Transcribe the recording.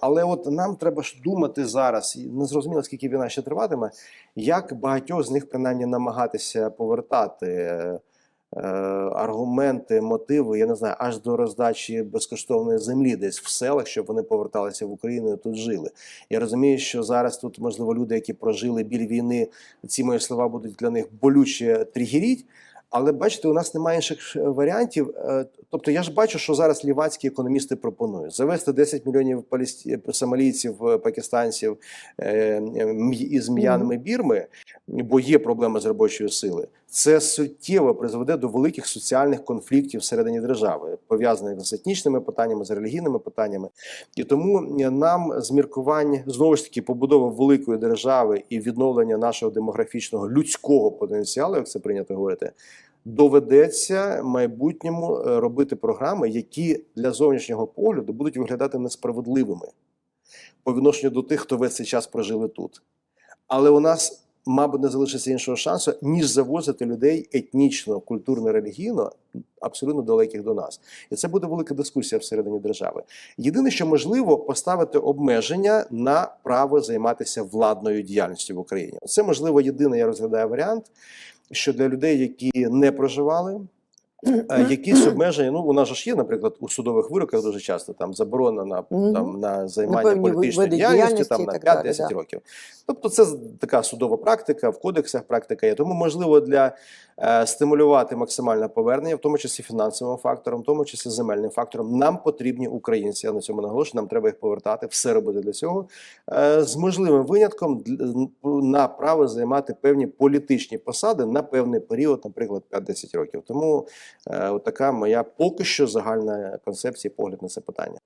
Але от нам треба ж думати зараз, і не зрозуміло, скільки війна ще триватиме, як багатьох з них принаймні намагатися повертати е, е, аргументи, мотиви, я не знаю, аж до роздачі безкоштовної землі десь в селах, щоб вони поверталися в Україну і тут жили. Я розумію, що зараз тут, можливо, люди, які прожили біль війни, ці мої слова будуть для них болюче тригеріть. Але бачите, у нас немає інших е, варіантів. Е, Тобто, я ж бачу, що зараз лівацькі економісти пропонують завести 10 мільйонів палесті... сомалійців, е, пакистанців із м'янами Бірми, бо є проблема з робочої сили. Це суттєво призведе до великих соціальних конфліктів всередині держави, пов'язаних з етнічними питаннями, з релігійними питаннями. І тому е, нам з міркувань знову ж таки побудови великої держави і відновлення нашого демографічного людського потенціалу, як це прийнято говорити, доведеться майбутньому е, робити програми, які для зовнішнього погляду будуть виглядати несправедливими по відношенню до тих, хто весь цей час прожили тут. Але у нас, мабуть, не залишиться іншого шансу, ніж завозити людей етнічно, культурно, релігійно, абсолютно далеких до нас. І це буде велика дискусія всередині держави. Єдине, що можливо, поставити обмеження на право займатися владною діяльністю в Україні. Це можливо єдиний, я розглядаю варіант, що для людей, які не проживали. Е, Якісь обмеження, ну вона ж є, наприклад, у судових вироках дуже часто там заборона на там на займання політичної діяльності там на так 5-10 далі, да. років. Тобто, це така судова практика в кодексах. Практика є. Тому можливо для стимулювати максимальне повернення, в тому числі фінансовим фактором, в тому числі земельним фактором. Нам потрібні українці. Я на цьому наголошую. Нам треба їх повертати. Все робити для цього е, з можливим винятком на право займати певні політичні посади на певний період, наприклад, 5-10 років. Тому е, така моя поки що загальна концепція, і погляд на це питання.